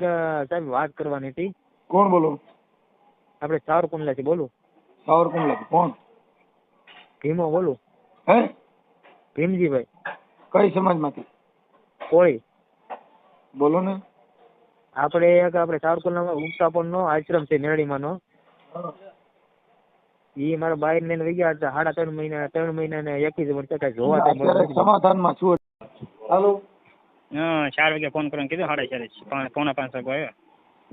સાહેબ વાત કરવાની હતી. કોણ બોલો? આપણે સાવરકુંડલાથી બોલું. સાવરકુંડલા કોણ? ભીમો બોલું. હે? ભીમજીભાઈ. કઈ સમાજમાંથી? કોળી. બોલો ને. આપણે એક આપણે સાવરકુંડલામાં ઉગતાપણનો આશ્રમ છે મેરડીમાંનો એ મારા બાઈ ને લઈ ગયા હતા સાડા ત્રણ મહિના ત્રણ મહિના ને એકી જ વર્ષે જોવા સમાધાનમાં છું. હાલો. હા ચાર વાગે ફોન કરવાનું કીધું સાડા ચારે. પોણા પાંચ વાગે આવ્યો.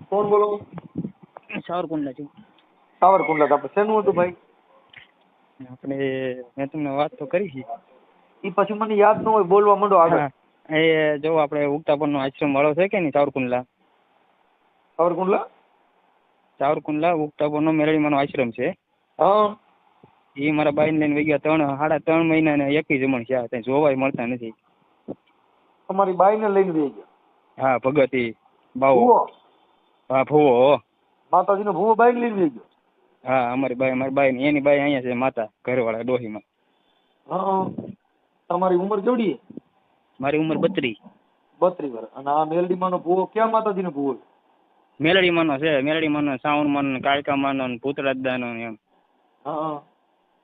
કોણ બોલો? સાવરકુંડલા છું. સાવરકુંડલા તો શેનું હતું ભાઈ? આપણે મેં તમને વાત તો કરી છે. એ પછી મને યાદ ન હોય બોલવા માંડો આગળ. એ જો આપણે ઉગતાપનનો આશ્રમ વાળો છે કે નહીં સાવરકુંડલા? સાવરકુંડલા? સાવરકુંડલા ઉગતાપનનો મેરડીમાંનો આશ્રમ છે. હા. એ મારા બાઈને લઈને વહી ગયા ત્રણ સાડા ત્રણ મહિના ને એકી જમણ છે ત્યાં જોવાય મળતા નથી. તમારી બાઈને લઈને લઈ ગયા હા ભગતી બાવો. ભૂવો. હા ભૂવો માતાજીનો ભૂવો બાઈને લઈને વહી ગયો હા અમારી બાઈ અમારી બાઈ એની બાઈ અહીંયા છે માતા ઘરવાળા ડોહીમાં હા તમારી ઉંમર કેવડી મારી ઉંમર બત્રીસ. બત્રીસ વર્ષ. અને આ મેલડીમાંનો ભૂવો ક્યાં માતાજીનો ભૂવો છે? મેલડીમાંનો છે મેલડીમાંનો સાવણમાંનો કાળકામાંનો ને ભૂતરાજદાનો ને એમ. હા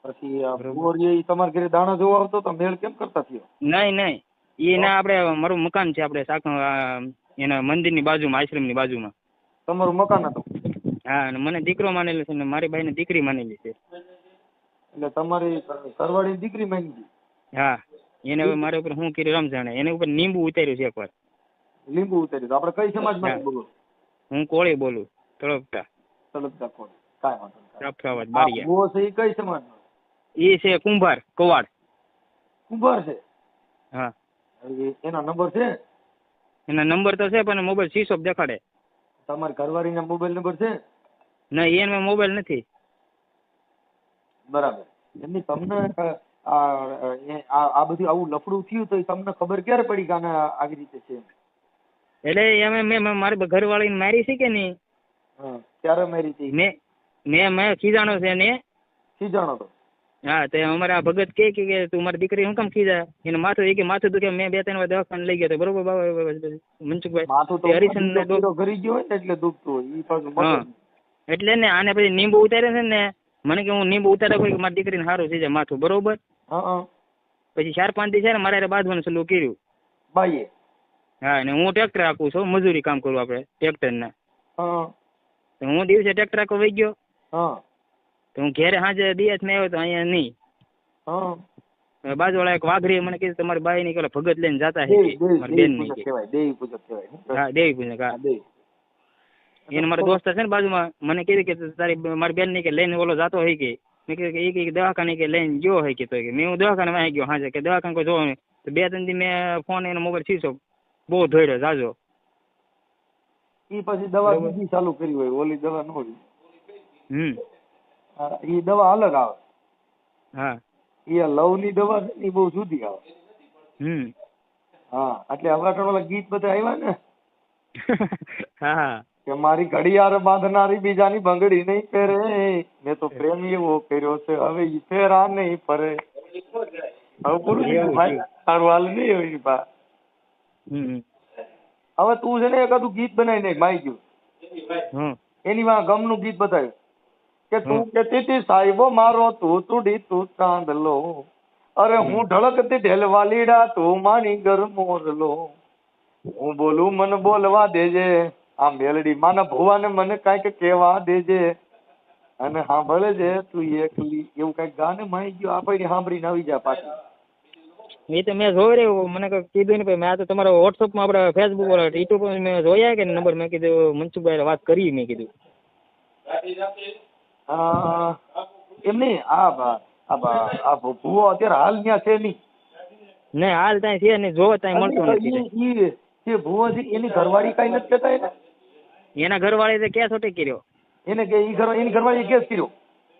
પછી. ભૂવો રે તમારા ઘરે દાણા જોવા આવતો તો મેળ કેમ કરતા થયો? નહીં નહીં. એ ના આપણે મારું મકાન છે આપણે સાક એના એના મંદિરની બાજુમાં આશ્રમની બાજુમાં. તમારું મકાન હતું? હા અને મને દીકરો માનેલો છે ને મારી બાઈને દીકરી માનેલી છે. એટલે તમારી સરવાળી દીકરી માંગી હા એને હવે મારા ઉપર શું કર્યું રમજાણે એને ઉપર લીંબુ ઉતાર્યું છે એકવાર. લીંબુ ઉતાર્યું આપણે કઈ સમાજમાં હા. બોલો. હું કોળી બોલું તળપતા. તળપતા કોળી. કાંઈ વાંધો નહીં. બારિયા ભૂવો છે ઈ કઈ સમાજ એ છે કુંભાર કવાડ. કુંભાર છે? હા. એના નંબર છે? એના નંબર તો છે પણ મોબાઈલ સ્વિચ ઓફ દેખાડે. તમારા ઘરવાળીના મોબાઈલ નંબર છે? ના એને મોબાઈલ નથી. બરાબર. એમની તમને આ બધું આવું લફડું થયું તો તમને ખબર ક્યારે પડી કે આને આવી રીતે છે? એટલે એમ મેં મારી ઘરવાળીને મારી છે કે નહીં? ક્યારે મારી હતી મેં મેં મેં ખીજાણો છે ને? ખીજાણો તો. હા તે અમારા આ ભગત કે કે તું મારી દીકરી હું કેમ ખીજા? એને માથું એ કે માથું દુખે મેં બે ત્રણ વાર દવાખાને લઈ ગયો બરોબર બાબા મનસુખભાઈ માથું તો તે ને ઘરી ગયો હોય ને એટલે દુખતું હોય ઈ પાછું એટલે ને આને પછી નીંબુ ઉતારે છે ને મને કે હું નીંબુ ઉતારે કોઈ મારી દીકરીને સારું થઈ જાય માથું બરોબર? પછી ચાર પાંચ દિવસ છે ને મારે બાંધવાનું ચાલુ કર્યું. બાઈએ? હા અને હું ટ્રેક્ટર આપું છું મજૂરી કામ કરું આપણે ટ્રેક્ટરના. હા. હું દિવસે ટ્રેક્ટર આખો વહી ગયો. હા. તો હું ઘેરે સાંજે દિવસ મેં આવ્યો તો અહીંયા નહીં. હા. હવે બાજુવાળા એક વાઘરીએ મને કીધું તમારી બાઈ ની પેલા ભગત લઈને જતા હે દેવી કે દેવી મારી દેવી બેનની પૂજક કે કહેવાય દેવી પૂજક કહેવાય હા દેવી પૂજક હા. હા, દેવી. એને મારા દોસ્ત છે ને બાજુમાં મને કીધું કે તારી મારી બેનની કે લઈને ઓલો જાતો હોય કે? મેં કીધું કે એ કે દવાખાને કે લઈને ગયો હોય કે તો કે? મેં હું દવાખાને વાંચી ગયો હાજે કે દવાખાને કોઈ જોવા નહીં તો બે ત્રણ દી મેં ફોન એનો મોબાઈલ શીશો બહુ ધોડ્યો જાજો. ઈ પછી દવા બીજી ચાલુ કરી હોય ઓલી દવા ન હોય. હમ. ઈ દવા અલગ આવે. હા. એ લવ લવની દવા છે ને ઈ બહુ જુદી આવે. હમ. હા એટલે અવરાટણ વાળા ગીત બધા આવ્યા ને હા કે મારી ઘડિયાળ બાંધનારી બીજાની બંગડી નહીં પહેરે મેં તો પ્રેમ એવો કર્યો છે હવે ઈ ફેરા નહીં ફરે. હવે પૂરું ભાઈ તારું હાલ નહીં હોય બા. હવે તું છે ને એકાદું ગીત બનાવી નાખ માઈ ગયું. એની માં ગમનું ગીત બતાવ્યું. કે તું કેતી હતી સાહેબો મારો તું તુડી તું ચાંદલો. અરે હું ઢળકતી ઢેલવાલીડા તું માની ગર મોરલો હું બોલું મને બોલવા દેજે. આ મેલડી માના ભુવાને મને કાંઈક કહેવા દેજે. અને સાંભળે છે તું એકલી. એવું કંઈક ગાને માઈ ગયું. આપણે સાંભળીને આવી જા પાછી. એ તો મેં જોઈ રહ્યો. મને કીધું ને મેં આ તો તમારા વોટ્સઅપમાં આપણે ફેસબુક પર યુટ્યુબ પર મેં જોયા કે નંબર? મેં કીધું મનસુખભાઈ વાત કરી. મેં કીધું. એમ નહીં. આ આ ભુવો અત્યારે હાલ ત્યાં છે નહીં. નહીં હાલ ત્યાં છે ને જોવો ત્યાં મળતું નથી જે ભુવો છે એની ઘરવાળી કઈ નથી કહેતા એને? એના ઘરવાળી ક્યાં છોટે કર્યો. એને કે ઈ ઘર એની ઘરવાળી કેસ કર્યો?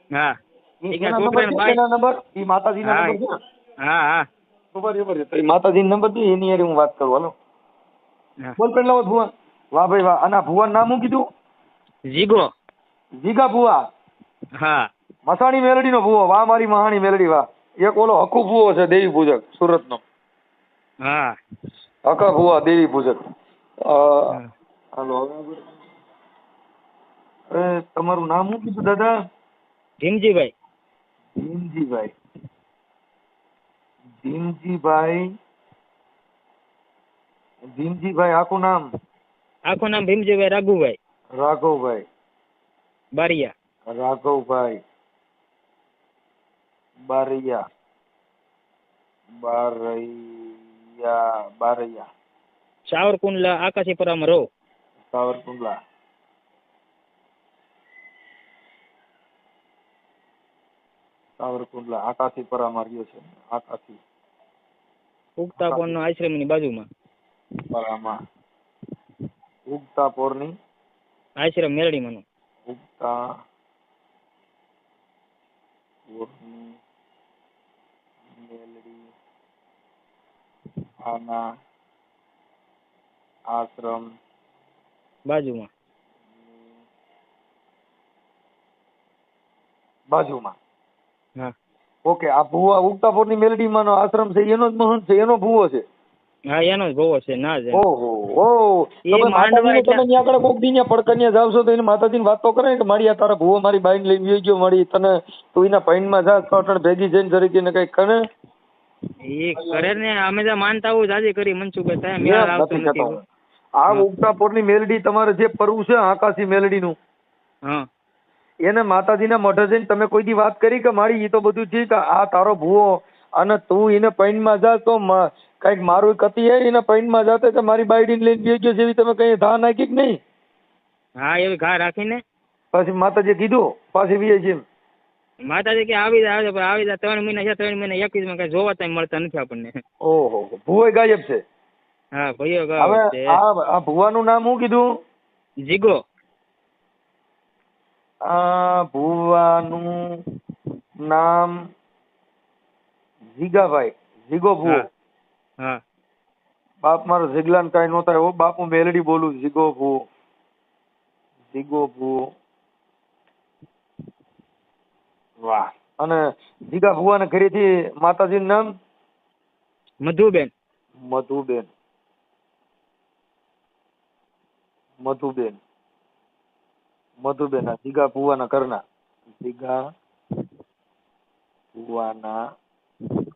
હા. નંબર ઈ માતાજીના હા. નંબર હા હા. ખબર ખબર તો ઈ નંબર એની હારે હું વાત કરું હાલો. બોલ વાહ ભાઈ વાહ. આના ભુવાનું નામ શું કીધું? જીગો. જીગા ભુવા. હા. મસાણી મેલડીનો ભુવો. વાહ મારી મહાણી મેલડી વાહ. એક ઓલો હકુ ભુવો છે દેવી પૂજક સુરત નો હા. હકા ભૂવા દેવી પૂજક. હાલો હવે અરે તમારું નામ શું કીધું દાદા? ભીમજીભાઈ. ભીમજીભાઈ. ભીમજીભાઈ. ભીમજીભાઈ આખું નામ? આખું નામ ભીમજીભાઈ રાઘુભાઈ. રાઘવભાઈ બારિયા. રાઘવભાઈ બારૈયા. બારૈયા બારૈયા. સાવરકુંડલા આકાશીપુરામાં રહો. સાવરકુંડલા. સાવરકુંડલા આકાશી પરામાં રહ્યો છે. આકાશી. ઉગતા આશ્રમ આશ્રમની બાજુમાં. પરામાં. ઉગતા પોરની આશ્રમ મેરડીમાંનો. ઉગતા પોરની મેલડી આના આશ્રમ બાજુમાં. બાજુમાં. હા. ઓકે આ ભુવા ઉગતાપુરની મેલડીમાંનો આશ્રમ છે એનો જ મહંત છે એનો ભુવો છે. હા એનો જ ભોવો છે ના જાય. ઓહો ઓહ તમે માંડવા તમે ત્યાં આગળ કોક દી પડકનિયા જાવ છો તો એને માતાજીની વાત તો કરે કે મારી આ તારા ભુવો મારી બાઈન લઈને ગયો ગયો મારી તને તું એના પૈનમાં જા છ ત્રણ ભેગી જઈને જરી એને કઈ કરે એ કરે ને અમે તો માનતા હોઉં જાજે કરી મનસુખભાઈ તમે મેળ આવતો નથી હું. આ ઉગતાપુરની મેલડી તમારે જે પરવું છે આકાશી મેલડીનું. હા. એને માતાજીના મઢે જઈને તમે કોઈ દી વાત કરી કે મારી એ તો બધું ઠીક આ તારો ભુવો અને તું એને પૈનમાં જા તો કાંઈક મારું કતી હે એને પૈનમાં જાતે તો મારી બાયડીને લઈને બે ગયો જેવી તમે કઈ ધા નાખી કે નહીં? હા એવી ઘા રાખીને? પછી માતાજી કીધું પાછી બીજે છે માતાજી કે આવી જાય આવે આવી જાય ત્રણ મહિના છે ત્રણ મહિના એકવીસમાં કઈ જોવા તઈ મળતા નથી આપણને. ઓહો ભુવો ગાયબ છે. હા ભાઈઓ ગાયબ છે. આ ભુવાનું નામ શું કીધું? જીગો. આ ભુવાનું નામ જીગાભાઈ જીગો ભુવો. હા. બાપ મારો જીગલાન કાંઈ નહોતા હો હું મેલડી બોલું જીગો ભૂ જીગો ભૂ વાહ. અને જીગા ભુવાને ઘરેથી માતાજીનું નામ? મધુબેન. મધુબેન. મધુબેન. મધુબેન આ જીગા ભુવાના ઘરના. જીગા ભુવાના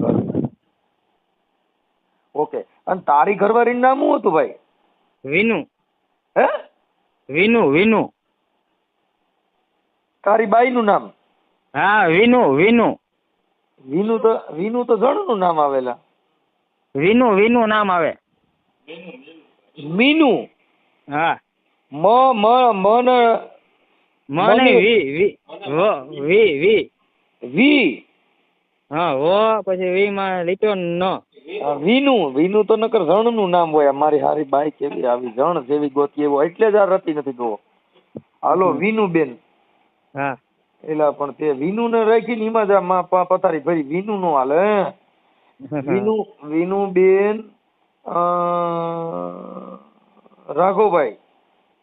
ઘરના ઓકે. અને તારી ઘરવાળીનું નામ શું હતું ભાઈ? વિનુ. હે? વિનુ વિનુ. તારી બાઈનું નામ? હા વિનુ વિનુ. વિનુ તો વિનુ તો જણનું નામ આવેલા. વિનુ વિનુ નામ આવે. મીનુ? હા. મ મ મન મને મનુ. વી વી વ વી વી. વી. હા વ પછી વી માં લીટો ન. વિનુ વિનુ તો નકર જણનું નામ હોય મારી હારી બાઈ કેવી આવી જણ જેવી ગોતી એવો એટલે જ આ રતી નથી જોવો. હાલો વિનુ બેન. હા. એલા પણ તે વિનુ ને રાખીને એમાં જ આ પથારી ભરી વિનુ નો હાલે? વિનુ વિનુ બેન રાઘોભાઈ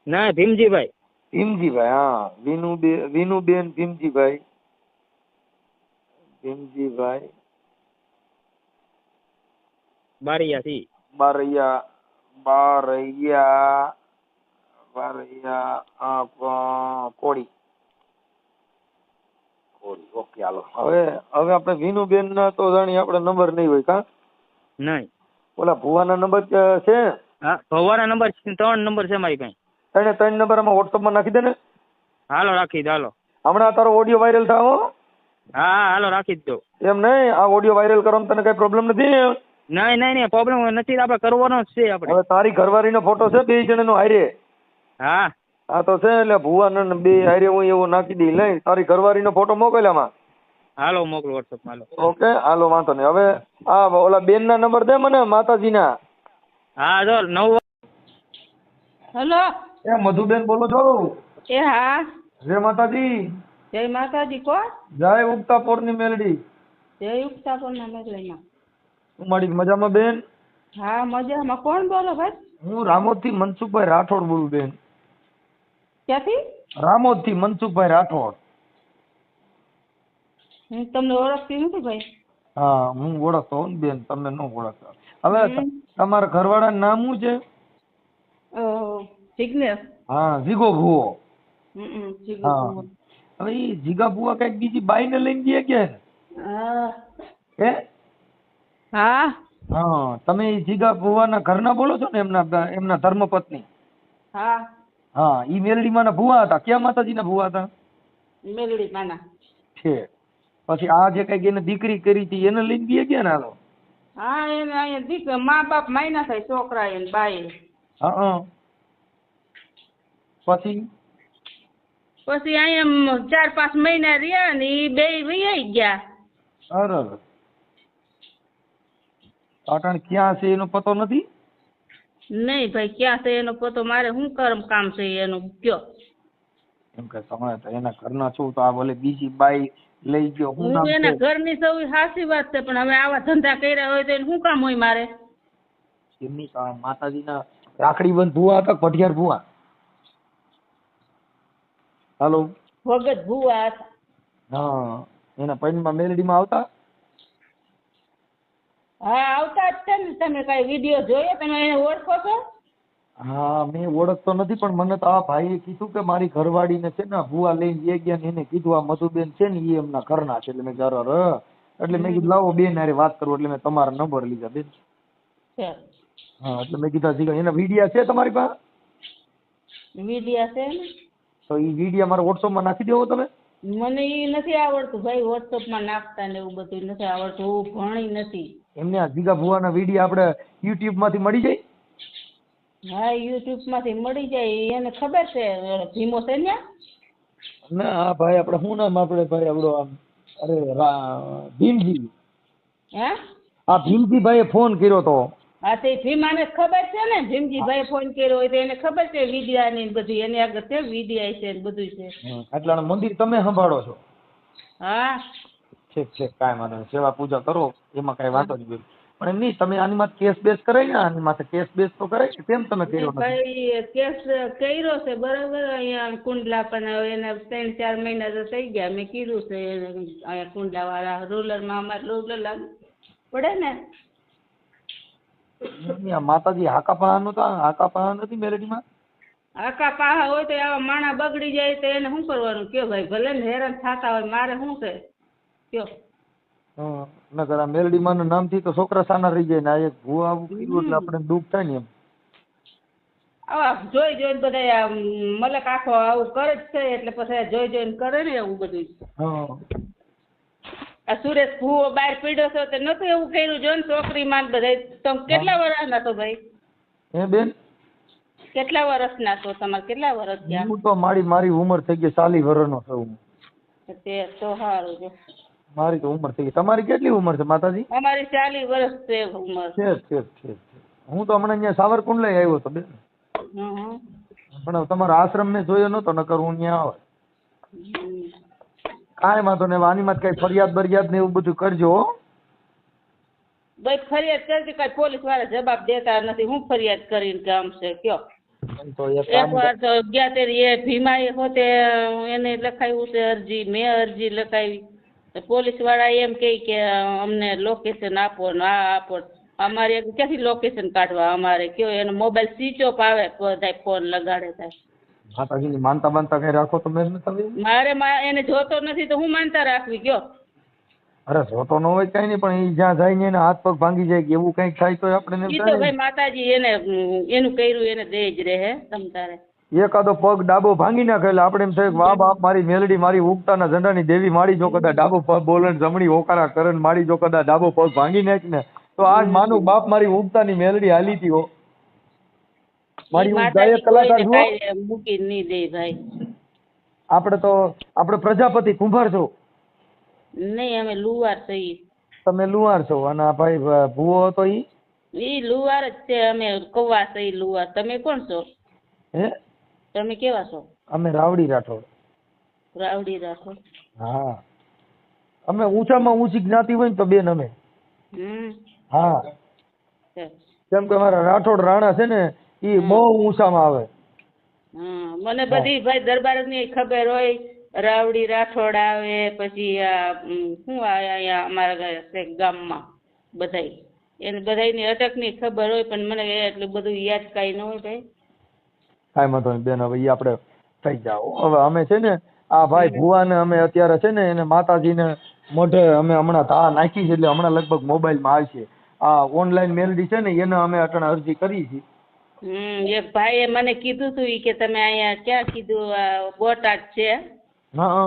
ના ભીમજીભાઈ. ભીમજીભાઈ હા. વિનુ બે વિનુબેન ભીમજીભાઈ. ભીમજીભાઈ બારિયા થી બારૈયા બારૈયા બારૈયા કોળી કોળી ઓકે હાલો હવે હવે આપણે વિનુબેન ના તો જાણી આપણે નંબર નહીં હોય કા? નહીં. ઓલા ભુવાના નંબર છે હા ભવાના નંબર ત્રણ નંબર છે મારી પાસે. ત્રણે ત્રણ નંબર આમાં વોટ્સઅપમાં નાખી દે ને. હાલો રાખી દે હાલો. હમણાં તારો ઓડિયો વાયરલ થાવો હા હા હાલો રાખી જ દો. એમ નહીં આ ઓડિયો વાયરલ કરવામાં તને કઈ પ્રોબ્લેમ નથી નહીં નહીં નહીં પ્રોબ્લેમ નથી આપણે કરવાનો જ છે આપણે. હવે તારી ઘરવાળીનો ફોટો છે બે જણાનો હારે? હા. આ તો છે એટલે ભુવાના ને બે હારે હું એવો નાખી દઈ લઈ તારી ઘરવાળીનો ફોટો મોકલ આમાં. હાલો મોકલો વોટ્સઅપ હાલો. ઓકે હાલો વાંધો નહીં. હવે આ ઓલા બેન ના નંબર દે મને માતાજીના. હા જો નવ હેલો. એ મધુબેન બોલો છો? એ હા. જય માતાજી. જય માતાજી કોણ? જય ઉગતા પોરની મેલડી. જય ઉગતાપુરના મેઘલાઈમાં હું મારી મજામાં બેન? હા મજામાં. કોણ બોલો ભાઈ? હું રામોદથી મનસુખભાઈ રાઠોડ બોલું બેન. ક્યાંથી? રામોદથી મનસુખભાઈ રાઠોડ. હું તમને ઓળખતી નથી ભાઈ? હા હું ઓળખતો હોઉં બેન તમને ન ઓળખતા. હવે તમારા ઘરવાળાનું નામ શું છે? અ, હા જીગો ભુવો. હા. હવે એ જીગા ભુવા કંઈક બીજી બાઈ ને લઈને ગયા કે? હા? હે? હા તમે જીગા ભુવાના ઘરના બોલો છો ને એમના એમના ધર્મપત્ની. હા. હા ઈ મેલડીમાં ના ભુવા હતા. ક્યાં માતાજીના ભુવા હતા? મેલડી માના છે. પછી આ જે કઈ એને દીકરી કરી હતી એને લઈને ગયા ગયા ને હા એને અહીંયા દીક મા બાપ માયના થાય છોકરા એને બાઈ હા પછી? પછી અહીંયા ચાર પાંચ મહિના રહ્યા ને એ બે રહી ગયા. અરે. પાટણ ક્યાં છે એનો પતો નથી? નહીં ભાઈ ક્યાં છે એનો પતો? મારે શું કરમ કામ છે એનું? કયો? એમ કે તમે તો એના ઘરના છો તો આ ભલે બીજી બાઈ લઈ ગયો હું નામ એના ઘરની સૌ સાચી વાત છે પણ હવે આવા ધંધા કર્યા હોય તો એને શું કામ હોય મારે? એમની માતાજીના રાખડી બંધ ભુવા હતા કે ભૂવા. હાલો. ભગત ભુવા. હા એના પૈનમાં મેલડીમાં આવતા? હા આવતા જ છે ને તમે કઈ વીડિયો જોયો તમે એને ઓળખો છો? હા મેં ઓળખતો નથી પણ મને તો આ ભાઈએ કીધું કે મારી ઘરવાળીને છે ને ભૂવા લઈને એ ગયા ને એને કીધું આ મધુબેન છે ને એ એમના ઘરના છે એટલે મેં કીધું અરે. એટલે મેં કીધું લાવો બેન હારે વાત કરું એટલે મેં તમારો નંબર લીધા બેન. હા એટલે મેં કીધા જીગા એના વિડીયા છે તમારી પાસે? વિડીયા છે ને? તો એ વિડીયા મારા વોટ્સઅપમાં નાખી દેવો તમે? મને એ નથી આવડતું ભાઈ વોટ્સઅપમાં નાખતા ને એવું બધું નથી આવડતું હું ભણી નથી. એમને આ જીગા ભુવાના વીડિયો આપણે યુટ્યુબમાંથી મળી જાય? હા યુટ્યુબમાંથી મળી જાય એને ખબર છે ભીમો છે ને? ના આ ભાઈ આપણે શું નામ આપણે ભાઈ આપણો આમ? અરે ભીમજી. હે? આ ભીમજી ભાઈએ ફોન કર્યો તો. હા તે ભીમાને ખબર છે ને? ભીમજી ભાઈ ફોન કર્યો હોય તો એને ખબર છે વિડિયા ની બધું એની આગળ છે વિડિયા છે ને બધું છે. એટલા મંદિર તમે સંભાળો છો? હા. ઠીક ઠીક કાંઈ વાંધો નહીં. સેવા પૂજા કરો એમાં કાંઈ વાંધો નહીં બેન. પણ એમ નહીં તમે આની માથે કેસ બેસ કરાય ને આની માથે કેસ બેસ તો કરાય કે કેમ તમે કર્યો નથી. ભાઈ કેસ કર્યો છે બરાબર? અહીંયા કુંડલા પણ એને ત્રણ ચાર મહિના તો થઈ ગયા. મેં કીધું છે અહીંયા કુંડલા વાળા રૂરલમાં અમારે રૂલર લાગુ પડે ને. માતાજી હાકા પાણા નતા હાકા પહાણ નથી મેલેડીમાં આકા પાહા હોય તો આવા માણા બગડી જાય તો એને શું કરવાનું? કયો ભાઈ ભલે ને હેરાન થતા હોય મારે શું છે? કયો? હં, નકર આ મેલડીમાં ના નામથી તો છોકરા સાના રહી જાય ને આ એક ભૂવા આવું કર્યું એટલે આપણે દુઃખ થાય ને એમ. આવા જોઈ જોઈને બધા આમ મલક આખો આવું કરે જ છે એટલે પછી જોઈ જોઈને કરે ને એવું બધું. હં. આ સુરેશ ભૂવો બહાર પીડ્યો છે તો નતું એવું કર્યું? જો ને છોકરી માં બધા તમે કેટલા વર્ષના છો ભાઈ? હે બેન? કેટલા વર્ષના છો? તમારે કેટલા વર્ષ થયા? હું તો મારી મારી ઉંમર થઈ ગઈ ચાલી વર્ષનો છું હું. તે તો સારું છે મારી તો ઉંમર થઈ ગઈ. તમારી કેટલી ઉંમર છે માતાજી? અમારી ચાલીસ વર્ષ છે ઉંમર. છે છે છે હું તો હમણાં અહીંયા સાવરકુંડ લઈ આવ્યો હતો બેન. પણ તમારો આશ્રમ મેં જોયો નતો નકર હું અહીંયા આવે. કાંઈ વાંધો ને વાની માં કઈ ફરિયાદ બરિયાદ ને એવું બધું કરજો. ભાઈ ફરિયાદ કરતી કઈ પોલીસવાળા જવાબ દેતા નથી. હું ફરિયાદ કરીને કામ છે કયો? એમ તો ગયા એ ભીમા એ હોતે એને લખાયું છે અરજી મેં અરજી લખાવી. પોલીસવાળા એમ કહે કે અમને લોકેશન આપો ને આ આપો. અમારે ક્યાંથી લોકેશન કાઢવા? અમારે કયો એનો મોબાઈલ સ્વિચ ઓફ આવે ફોન લગાડે થાય. માતાજીની માનતા માનતા કઈ રાખો તો મેં નથી મારે મા- એને જોતો નથી તો હું માનતા રાખવી કયો? અરે જોતો ન હોય કઈ નહીં પણ એ જ્યાં જાય ને એના હાથ પગ ભાંગી જાય કે એવું કંઈક થાય તો આપણે તો ભાઈ માતાજી એને એનું કર્યું એને દે જ રહે તમ તારે. એકાદો પગ ડાબો ભાંગી નાખે એટલે આપણે એમ થાય વાહ બાપ મારી મેલડી મારી ઉગતાના ઝંડાની દેવી માડી જો કદા ડાબો પગ બોલણ જમણી હોકારા કરણ માડી જો કદા ડાબો પગ ભાંગી નાખ ને તો આજ માનું બાપ મારી ઉગતાની મેલડી હાલી હતી હો. મારી ગાયક કલાકાર જુઓ. મૂકી નહીં દે ભાઈ. આપણે તો આપણે પ્રજાપતિ કુંભાર છો. નહીં અમે લુવાર છીએ તમે લુવાર છો અને આ ભાઈ ભૂવો હતો ઈ? ઈ લુવાર જ છે અમે કૌવા છીએ લુવાર. તમે કોણ છો? હે? તમે કેવા છો? અમે રાવડી રાઠોડ. રાવડી રાઠોડ? હા. અમે ઊંચામાં ઊંચી જ્ઞાતિ હોય ને તો બેન અમે. હા. કેમ કે અમારા રાઠોડ રાણા છે ને એ બહુ ઊંચામાં આવે. મને બધી ભાઈ દરબારની ખબર હોય રાવડી રાઠોડ આવે પછી આ શું અહીંયા અમારા ગામમાં બધાય. એને બધાયની અટકની ખબર હોય પણ મને એટલું બધું યાદ કાંઈ ન હોય ભાઈ. કાંઈ વાંધો નહીં બેન હવે એ આપણે થઈ જાઓ. હવે અમે છે ને આ ભાઈ ભુવાને અમે અત્યારે છે ને એને માતાજીને મોઢે અમે હમણાં ધા નાખી છે એટલે હમણાં લગભગ મોબાઈલમાં આવશે આ ઓનલાઈન મેલડી છે ને એને અમે અટણ અરજી કરી છે. હમ એક ભાઈએ મને કીધું તું કે તમે અહીંયા ક્યાં કીધું બોટાદ છે? હા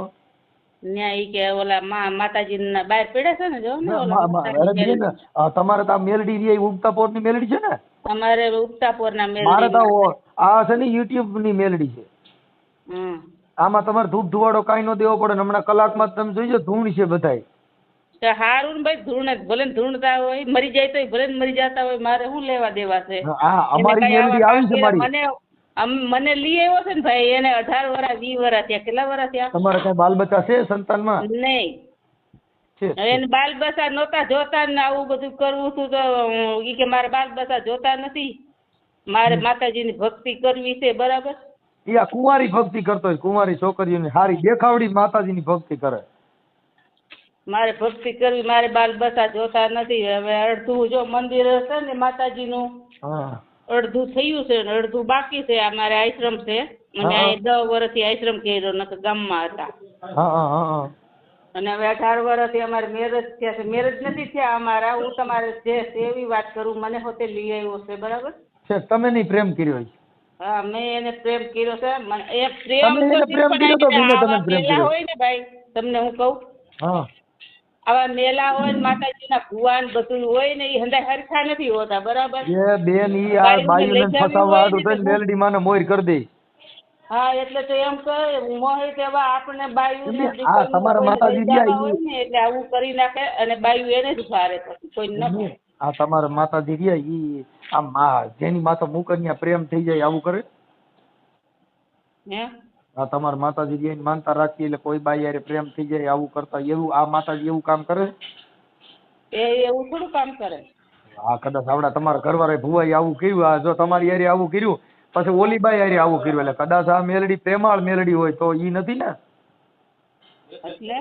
ત્યાં ઈ કે ઓલા મા માતાજીના બહાર પડ્યા છે ને જો ને તમારે તો મેલડી રી ઉગતા પોરની મેલડી છે ને? અમારે ઉગતાપોરના મેલડી મારે તો આ છે ને યુટ્યુબની મેલડી છે. આમાં તમારે ધૂપ ધુવાડો કાંઈ ન દેવો પડે હમણાં કલાકમાં તમે જોઈજો ધૂણ છે બધાય. હારું ભાઈ ધૂણ જ ભલે ધૂણતા હોય મરી જાય તોય ભલે મરી જતા હોય મારે શું લેવા દેવા છે? હા અમારી મેલડી કઈ આવી છે મારી. મને મને લઈ આવ્યો છે ને ભાઈ એને અઢાર વર્ષ વીસ વર્ષ થયા. કેટલા વર્ષ થયા? તમારે કઈ બાલ બચ્ચા છે સંતાનમાં? નહીં. એને બાલ બસા નહોતા જોતા ને આવું બધું કરવું હતું તો ઈ કે મારે બાલ બચ્ચા જોતા નથી. મારે માતાજીની ભક્તિ કરવી છે બરાબર? એ આ કુંવારી ભક્તિ કરતો હોય કુંવારી છોકરીઓની હારી દેખાવડી માતાજીની ભક્તિ કરે. મારે ભક્તિ કરવી મારે બાલ બસા જોતા નથી. હવે અડધું જો મંદિર હશે ને માતાજીનું અડધું થયું છે ને અડધું બાકી છે આ મારે આશ્રમ છે. અને અહીં આ દસ વર્ષથી આશ્રમ કર્યો નકર ગામમાં હતા. અને હવે અઢાર વર્ષથી અમારે મેરેજ થયા છે. મેરેજ નથી થયા અમારા હું તમારે જે એવી વાત કરું મને હોતે લઈ આવ્યો છે બરાબર? છે તમે નહીં પ્રેમ કર્યો છે. હા મેં એને પ્રેમ કર્યો છે. મને એ પ્રેમ તો પ્રેમ કર્યો તો પણ તમે પ્રેમ કર્યો. હોય ને ભાઈ તમને હું કહું? હા. આવા મેલા હોય ને માતાજીના ભુવાન બધું હોય ને એ હંધાય હરખા નથી હોતા બરાબર? એ બેન ઈ આ બાયુને ફસાવવા હોય થઈને તો મેલડી માને મોર કરી દે. હા એટલે તો એમ કહે મોહિત તેવા આપણે બાયુ આ તમારા માતાજી ને એટલે આવું કરી નાખે અને બાયુ એને જ ભારે પછી કોઈ ન ભારે. આ તમારા માતાજી રહ્યા ઈ આમ આ જેની માથે મુકન્યા પ્રેમ થઈ જાય આવું કરે? હે? આ તમારા માતાજી રહ્યા એને માનતા રાખી એટલે કોઈ બાઈ યારે પ્રેમ થઈ જાય આવું કરતા એવું આ માતાજી એવું કામ કરે? એ એવું થોડું કામ કરે. હા કદાચ આવડા તમારા ઘરવાળા ભુવાઈ આવું કર્યું આ જો તમારી યારે આવું કર્યું પછી ઓલી બાઈ હારે આવું કર્યું એટલે કદાચ આ મેલડી પ્રેમાળ મેલડી હોય તો ઈ નથી ને? એટલે?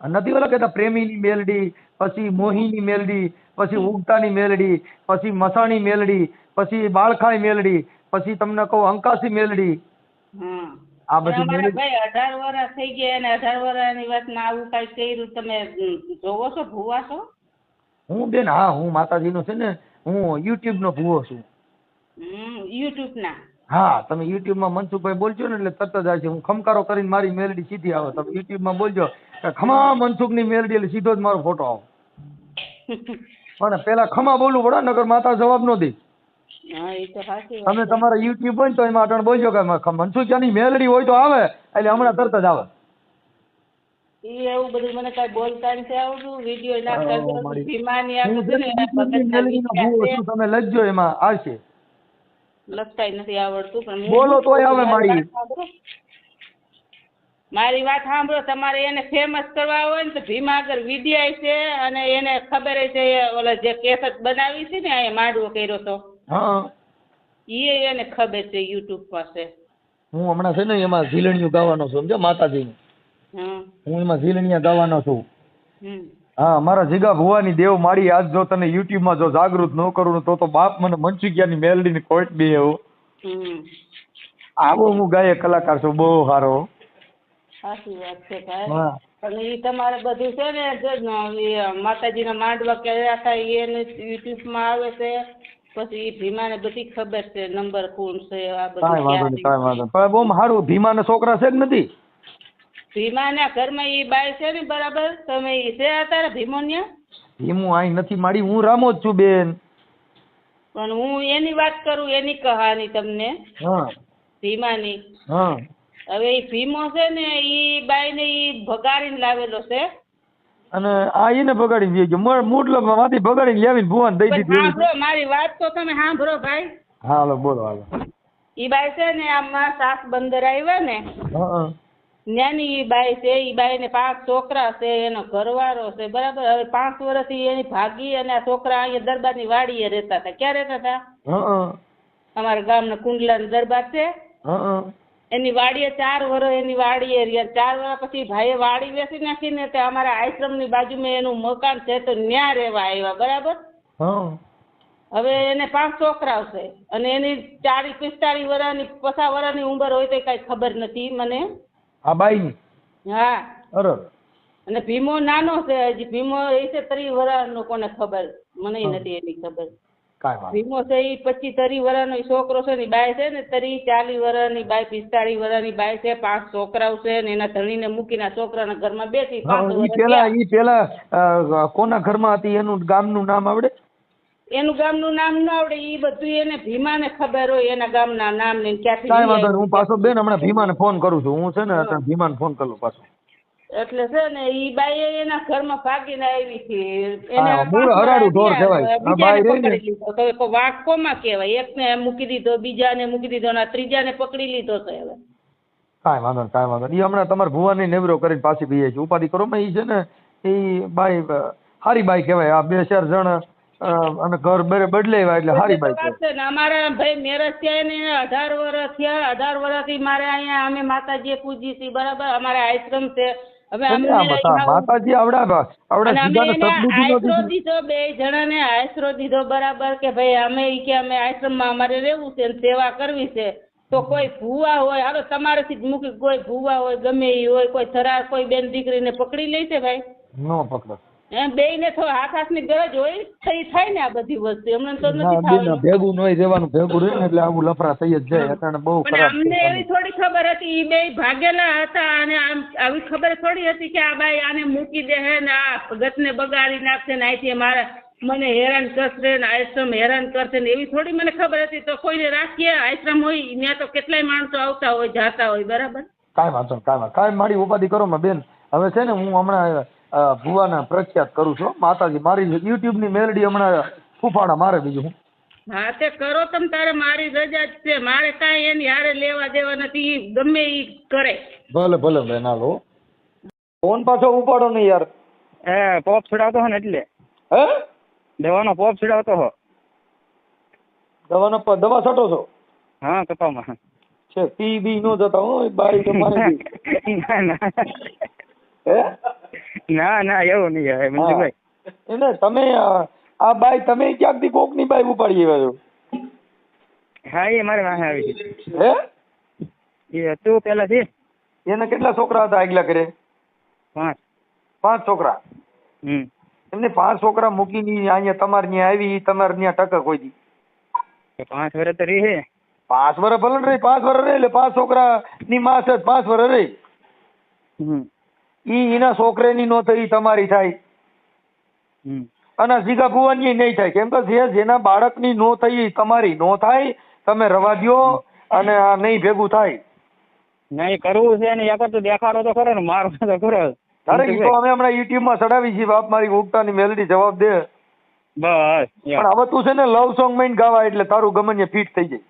આ નથી ઓલા કહેતા પ્રેમીની મેલડી પછી મોહીની મેલડી પછી ઉગતાની મેલડી પછી મસાણી મેલડી પછી બાળખાઈ મેલડી પછી તમને કહું અંકાસી મેલડી. આ બધી મેલડી ભાઈ અઢાર વર્ષ થઈ ગયા અને અઢાર વર્ષની વાતમાં આવું કઈ કર્યું. તમે જોવો છો ભૂવા છો? હું બેન હા હું માતાજીનો છે ને હું યુટ્યુબ નો ભૂવો છું. યુટ્યુબ ના હા તમે યુટ્યુબમાં મનસુખભાઈ બોલજો ને એટલે તરત જ આવશે. હું ખમકારો કરીને મારી મેલડી સીધી આવે. તમે યુટ્યુબમાં બોલજો કે ખમા મનસુખની મેલડી એટલે સીધો જ મારો ફોટો આવે. પણ પેલા ખમા બોલવું પડે નગર માતા જવાબ નો દે. તમે તમારા યુટ્યુબ હોય તો એમાં અટણ બોલજો કે મનસુખિયાની મેલડી હોય તો આવે એટલે હમણાં તરત જ આવે. એવું બધું મને કાંઈ બોલતા નથી આવડતું. વીડિયો ના તમે લખજો એમાં આવશે. લખતાય નથી પણ બોલો તોય આવે મારી. મારી. વાત સાંભળો. તમારે એને ફેમસ કરવા હોય ને તો ભીમા આગળ વિદ્યા છે અને એને ખબર છે ઓલા જે કેસેટ બનાવી છે ને અહીંયા માંડવો કર્યો તો. હા. ઈ એને ખબર છે યુટ્યુબ પાસે હું હમણાં છે ને એમાં ઝીલણિયું ગાવાનો છું સમજો માતાજીની. હું. એમાં ઝીલણિયા ગાવાનો છું. હા મારા જીગા ભુવાની દેવ મારી આજ જો તને યુટ્યુબમાં જો જાગૃત ન કરું તો તો બાપ મને મનસુખિયાની મેલડી ની કોઈટ બે એવો. આવો હું ગાયક કલાકાર છું બહુ સારો. સાચી વાત છે ભાઈ. પણ એ તમારે બધું છે ને માતાજીના માંડવા કર્યા હતા ઈ એને યુટ્યુબમાં આવે છે. પછી ભીમાને બધી ખબર છે નંબર કોણ છે આ કાંઈ વાંધો નહીં કાંઈ વાંધો પણ બહુ સારું ભીમાના છોકરા છે કે નથી? ભીમાના ઘરમાં એ બાય છે ને બરાબર? તમે છે અત્યારે ભીમોન્યા? ભીમું અહીં નથી મારી હું રામો જ છું બેન. પણ હું એની વાત કરું એની કહાની તમને. હા. ભીમાની. હા. હવે એ ભીમો છે ને એ બાઈને એ ભગાડીને લાવેલો છે. અને આ એને બગાડીને ગયો. મૂડલો માંથી ભગાડીને લેવીને ભુવન દઈ દીધી સાંભળો મારી વાત તો તમે સાંભળો ભાઈ. હા હાલો બોલો હાલો. ઈ બાઈ છે ને આમાં સાસ બંદર આવ્યા ને નાની ઈ બાઈ છે ઈ બાઈને પાંચ છોકરા છે એનો ઘરવાળો છે બરાબર? હવે પાંચ વર્ષથી એની ભાગી અને આ છોકરા અહીંયા દરબારની વાડીએ રહેતા હતા. ક્યાં રહેતા હતા? અમારા ગામ ગામના કુંડલાનો દરબાર છે. એની વાડીએ ચાર વર્ષ એની વાડીએ રહ્યા. ચાર વર્ષ પછી ભાઈએ વાડી વેચી નાખી ને તે અમારા આશ્રમની બાજુમાં એનું મકાન છે તો ન્યા રહેવા આવ્યા. બરાબર? હવે એને પાંચ છોકરાઓ છે. અને એની ચાલીસ પિસ્તાળીસ વર્ષની પચાસ વર્ષની ઉંમર હોય તો કાંઈ ખબર નથી મને. આ બાઈ? હા. અરે અને ભીમો નાનો છે હજી. ભીમો એ છે ત્રીસ વર્ષનો કોને ખબર? મને નથી એની ખબર. ભીમો છે એ પચીસ ત્રીસ વર્ષનો છોકરો છે ને બાય છે ને ત્રીસ ચાલીસ વર્ષની બાય પિસ્તાળીસ વર્ષની બાય છે પાંચ છોકરાઓ છે ને એના ધણીને મૂકીને છોકરાના ઘરમાં પાંચ ઈ વર્ષ પેલા. ઈ પેલા કોના ઘરમાં હતી? એનું ગામનું નામ આવડે? એનું ગામનું નામ ન આવડે એ બધું એને ભીમાને ખબર હોય એના ગામના નામ ને ક્યાંથી. હું પાછો બેન હમણાં ભીમાને ફોન કરું છું. હું છે ને ભીમા ભીમાને ફોન કરું પાછો. એટલે છે ને ઈ બાઈ એના ઘરમાં ભાગીને આવી હતી એને મૂળ હરાડું ઢોર કહેવાય. આ બાઈ રહી ને. તો કો વાંક કોમાં કહેવાય? એકને મૂકી દીધો બીજાને મૂકી દીધો અને ત્રીજાને પકડી લીધો છે હવે. કાંઈ વાંધો નહીં કાંઈ વાંધો નહીં. ઈ હમણાં તમારા ભુવાની નેવરો કરીને પાછી પીએ છે. ઉપાધિ કરો માં ઈ છે ને ઈ બાઈ હારી બાઈ કહેવાય. આ બે ચાર જણ અને ઘર બરે બદલાવ્યા એટલે હારી બાઈ છે ને અમારા ભાઈ મેરેજ થયા ને અઢાર વર્ષ થયા. અઢાર વર્ષથી મારે અહીંયા અમે માતાજીએ પૂજી છીએ બરાબર? અમારે આશ્રમ છે. માતાજી આવડા આવડા અને નો દીધી. બે જણાને આશરો દીધો બરાબર કે ભાઈ અમે ઈ કે અમે આશ્રમમાં અમારે રહેવું છે ને સેવા કરવી છે. તો કોઈ ભૂવા હોય હાલો તમારેથી જ મૂકી કોઈ ભૂવા હોય ગમે ઈ હોય કોઈ થરા કોઈ બેન દીકરીને પકડી લે છે ભાઈ? નો પકડો. એમ બેયને તો હાથ હાથની ગરજ હોય થઈ થાય ને આ બધી વસ્તુ. એમને તો નથી થવાનું ભેગું નોય રહેવાનું ભેગું રહે ને એટલે આવું લફરા થઈ જ જાય અત્યારે બહુ ખરાબ અમને એવી થોડી ખબર હતી ઈ બે ભાગેલા હતા અને આમ આવી ખબર થોડી હતી કે આ બાઈ આને મૂકી દે હે ને આ ગતને બગાડી નાખશે ને મારે મને હેરાન કરશે ને આશ્રમ હેરાન કરશે ને એવી થોડી મને ખબર હતી. તો કોઈને રાખીએ આશ્રમ હોય ત્યાં તો કેટલાય માણસો આવતા હોય જાતા હોય બરાબર? કાંઈ વાંધો કાંઈ વાંધો કાંઈ મારી ઉપાધિ કરો માં બેન. હવે છે ને હું હમણાં ભુવાના પ્રખ્યાત કરું છું. માતાજી મારી યુટ્યુબની મેલડી હમણાં ફૂફાડા મારે બીજું હું. હા તે કરો તમ તારે મારી રજા જ છે. મારે કાંઈ એની હારે લેવા દેવા નથી. ઈ ગમે ઈ કરે. ભલે ભલે બેન હાલો ફોન પાછો ઉપાડો નહીં યાર. એ પોપ છોડાવતો હો ને એટલે. હે? દવાનો પોપ છોડાવતો હો. દવાનો પ- દવા છટો છો? હા કપામાં છે પી બી નો જતા હો બારી તમારે બી. ના ના. હે? ના ના એવું નહીં હવે મંજુભાઈ. એને તમે આ બાઈ તમે ક્યાંકથી કોકની બાઈ ઉપાડી આવ્યા છો? હા એ મારે વાહે આવી છે. હે? એ તું પેલા છે એના કેટલા છોકરા હતા આગલા ઘરે? પાંચ. પાંચ છોકરા? હમ. એમને પાંચ છોકરા મૂકીને અહીંયા તમારે ત્યાં આવી તમારે ત્યાં ટકા કોઈ દી. પાંચ વર્ષ તો રહી હે. પાંચ વર્ષ ભલે રહી પાંચ વર્ષ રહી એટલે પાંચ છોકરા ની માં છે પાંચ વર્ષ રહી. હમ. ઈ એના છોકરાની નો થઈ તમારી થાય. અને જીગા ભુવાની નહીં થાય. કેમ કે જે જેના બાળકની નો થઈ તમારી નો થાય. તમે રવા દ્યો અને આ નહીં ભેગું થાય. નહીં કરવું છે ને એક તો દેખાડો તો ખરો ને મારો તો ખરો. અરે ઈ તો અમે હમણાં યુટ્યુબમાં ચડાવી છીએ બાપ મારી ઉગતાની મેલડી જવાબ દે. બસ પણ હવે તું છે ને લવ સોંગમાં ગાવા એટલે તારું ગમન ફિટ થઈ જાય.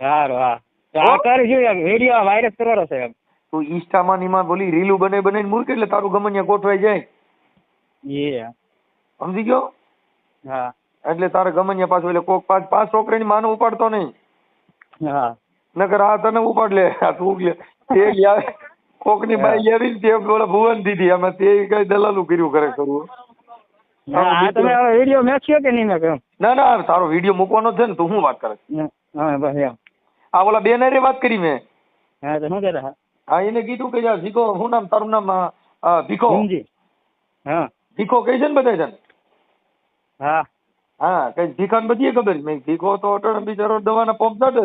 સારું હા. આ કરીશું વીડિયો વાયરસ કરવાનો છે એમ. તું ઇન્સ્ટામાં ને એમાં બોલી રીલું બને બને મૂર્ખ એટલે તારું ગમન ગોઠવાઈ જાય? એ સમજી ગયો? હા. એટલે તારે ગમન પાછું એટલે કોક પાંચ પાંચ છોકરીની માનો ઉપાડતો નહીં. હા. નકર આ તને ઉપાડ લે આ તું લે તે યાર કોકની બાઈ આવી તે બોલે ભુવન દીધી. અમે તે કઈ દલાલું કર્યું કરે કરવું તમે વીડિયો મેચ્યો કે નહીં મેં ના ના તારો વીડિયો મૂકવાનો છે ને તું શું વાત કરે હા બસ આ ઓલા બેન હારે વાત કરી મેં. હા તો શું કહેતા? હા એને કીધું કે યાર ભીખો શું નામ તારું નામ ભીખો? ભીમજી. હા. ભીખો કહે છે ને બધા છે હા. હા કઈ ભીખાને બધી ખબર છે. મેં ભીખો તો અટણ બિચારો દવાના પંપ ચડે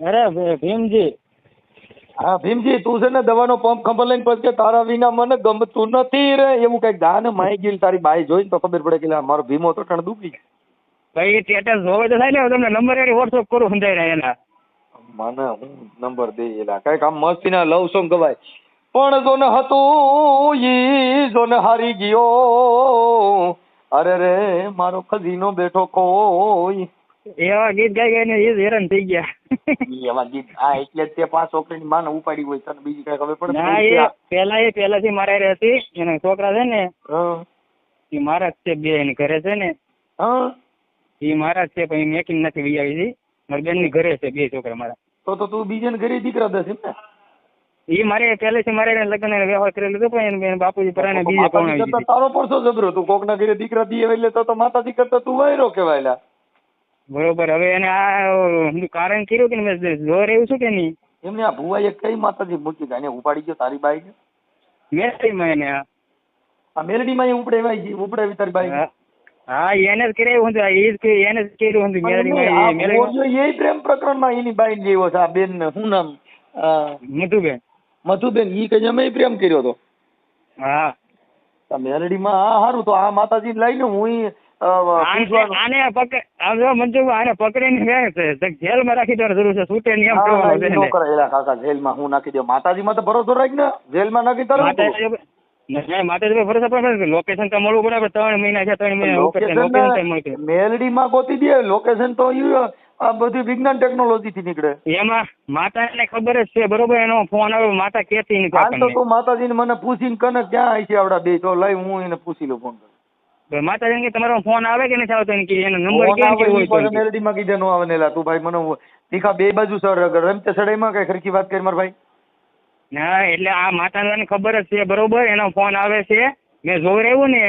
અરે ભીમજી. હા ભીમજી તું છે ને દવાનો પંપ ખબર લઈને પછી તારા વિના મને ગમતું નથી રે. એવું કંઈક દાન માઈ ગયું તારી બાઈ જોઈને તો ખબર પડે કે મારો ભીમો તો ટણ દુખી કઈ સ્ટેટસ હોય તો થાય ને તમને નંબર એની વોટ્સઅપ કરું સમજાય એના. મને હું નંબર દે એલા. કંઈક આમ મસ્તીના લવ સોંગ ગવાય. પણ જોન હતું ઈ જોન હારી ગયો. અરે રે મારો ખજીનો બેઠો કોઈ એવા ગીત ગાઈ ગાઈને એ હેરાન થઈ ગયા. એવા ગીત. આ એટલે તે પાંચ છોકરીની માને ઉપાડી હોય તને બીજી કઈ ખબર પડે? ના એ પેલા એ પેલાથી મારા હારે હતી. એના છોકરા છે ને હા. એ મારા જ છે બે એની ઘરે છે ને. હા. એ મારા જ છે પણ મેકિંગ નથી વી આવી હતી મારી બેનની ઘરે છે બે છોકરા મારા. તો તો તું બીજાને ઘરે દીકરા દસ એમ ને? એ મારે પહેલેથી મારે એને લગ્ન એને વ્યવહાર કરેલો હતો પણ એને- બાપુજી પરાણે બીજે પરણાવી તારો પરસો જબરો. તું કોકના ઘરે દીકરા દીએ એટલે તો તો માતાજી કરતા તું વાયરો કહેવાયલા. બરોબર. હવે એને આ કારણ કર્યું કે મેં જોર એવું છું કે નહીં? એમને આ ભુવાએ કઈ માતાજી મૂકી એને ઉપાડી ગયો તારી બાઈ માં એને આ. મેલડી મેલડીમાં એ ઉપડે ગઈ ઉપડેવી તારી બાઈ. હા એને જ કરાવ્યું હતું એ જ એને જ કર્યું હતું મેલડીમાં એ- પ્રેમ પ્રકરણમાં એની બાઈ જેવો છે આ બેન શું નામ? મધુબેન. મધુબેન. ઈ કઈ અમે પ્રેમ કર્યો હતો હા. મેલડીમાં હા સારું તો આ માતાજી લઈને હું આને પકડ આમ મંજુ આને પકડીને જેલમાં રાખી દેવાની જરૂર છે. છૂટે નહીં કહેવાનું છે કાકા જેલમાં હું નાખી દઉં. માતાજીમાં તો ભરોસો રાખ ને? જેલમાં નાખી તારે શું? કરવું? માતાજી નહીં, પર લોકેશન તો મળવું બરાબર ત્રણ મહિના છે ત્રણ મહિના લોકેશન મેલડીમાં ગોતી દે લોકેશન તો આ બધી વિજ્ઞાન ટેકનોલોજી થી નીકળે. એમાં માતાને ખબર જ છે બરોબર? એનો ફોન આવે માતા કેતી નથી હાલ તો તું માતાજીને મને પૂછીને કને ક્યાં આવી છે આવડા બે તો લઈ હું એને પૂછી લઉં ફોન માતાજી માતાજીને કે તમારો ફોન આવે કે નથી આવતો? કે એનો નંબર કેમ કે હોય તો મેલડીમાં કીધે નો આવે ને તું ભાઈ મને તીખા બે બાજુ સર રમતે સડાઈમાં કઈ ખરખી વાત કરી માર ભાઈ. ના એટલે આ માતાને ખબર જ છે બરોબર? એનો ફોન આવે છે. મેં જોઈ રહ્યું ને.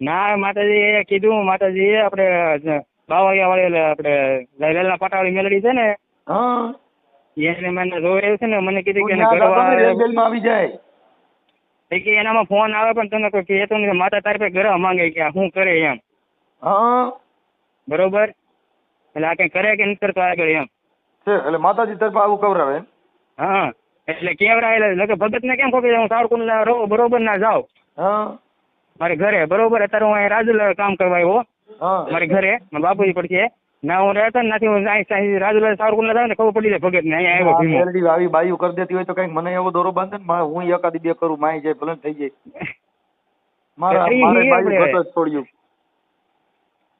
ના માતાજી એ કીધું માતાજી આપણે બાવાયા વાળી આપણે પાટા પટાવાળી મેલડી છે ને એને મને જોઈ રહ્યું છે ને મને કીધું કે આવી જાય. કે એનામાં ફોન આવે પણ તમે કોઈ કહેતો નથી. માતા તારી પાસે ઘર માંગે કે શું કરે એમ. બરોબર? એટલે આ કઈ કરે કે નથી કરતો આગળ એમ. છે એટલે માતાજી તરફ આવું કવરાવે એમ? હા એટલે કેવરાયેલા એટલે ભગત ને કેમ ખબર હું સાવરકુંડ ના બરોબર ના જાઉં. મારે ઘરે બરોબર? અત્યારે હું અહીં રાજુલા કામ કરવા આવ્યો. મારે ઘરે મારા બાપુજી પડશે ના હું રહેતા નથી હું રાજુલા સાવરકુંડ જાઉં ને ખબર પડી જાય ભગત ને અહીંયા આવ્યો ભીમો. આવી બાયું કરી દેતી હોય તો કંઈક મને એવો દોરો બાંધે ને હું એકાદી બે કરું માય જાય ભલે ને થઈ જાય. મારા મારે બાયું છોડ્યું.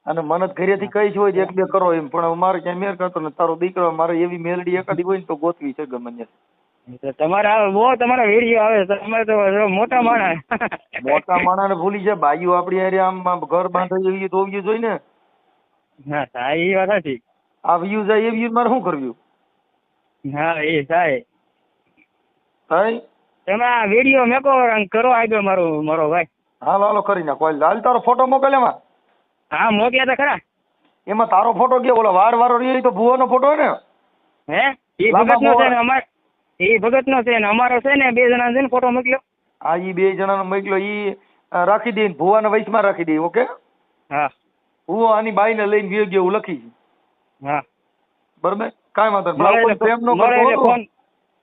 અને મને ઘરેથી કઈ હોય તો એક બે કરો એમ. પણ મારે ક્યાંય મેર કરતો ને તારો દીકરો મારે એવી મેલડી એકાદી હોય ને તો ગોતવી છે ગમે તમારા બહુ તમારા વીડિયો આવે તમે તો મોટા માણસ. મોટા માણાને ભૂલી જાય. ભાઈઓ આપડી હારે આમ ઘર બાંધે એવી તો હોવી જોઈ ને હા સાહેબ એ વાત હતી આ વ્યૂ જાય એ વ્યૂ મારે શું કરવું? હા એ સાહેબ થાય? તમે આ વીડિયો મેકો કરો આગળ મારો મારો ભાઈ. હાલો હાલો કરી નાખો. હાલ તારો ફોટો મોકલ એમાં. હા મોકલ્યા તો ખરા. એમાં તારો ફોટો ગયો ઓલો વાળ વાળો રહ્યો ઈ તો ભુવાનો ફોટો ને? હે? એ ભગત નો છે ને અમાર એ ભગત નો છે ને અમારો છે ને બે જણા છે ને ફોટો મોકલ્યો. હા એ બે જણાનો મોકલ્યો ઈ અ, રાખી દે ભુવાના વૈશમાં રાખી દે ઓકે? હા. હું આની બાઈને લઈને ગયો ગયો લખી. હા. બરોબર? કાંઈ વાંધો નહીં. પ્રેમ નો ફોન.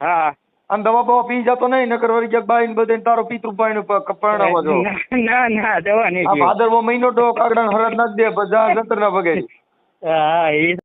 હા. અને દવા બવા પી જતો નહીં નકર વળી ક્યાંક બાઈ બધે તારો પિતૃ પાણી પરણાવવા જો ના ના દવા નહીં આ ભાદરવો મહિનો તો કાગડા હરાજ નાખ દે બધા જંતર ના ભગે હા એ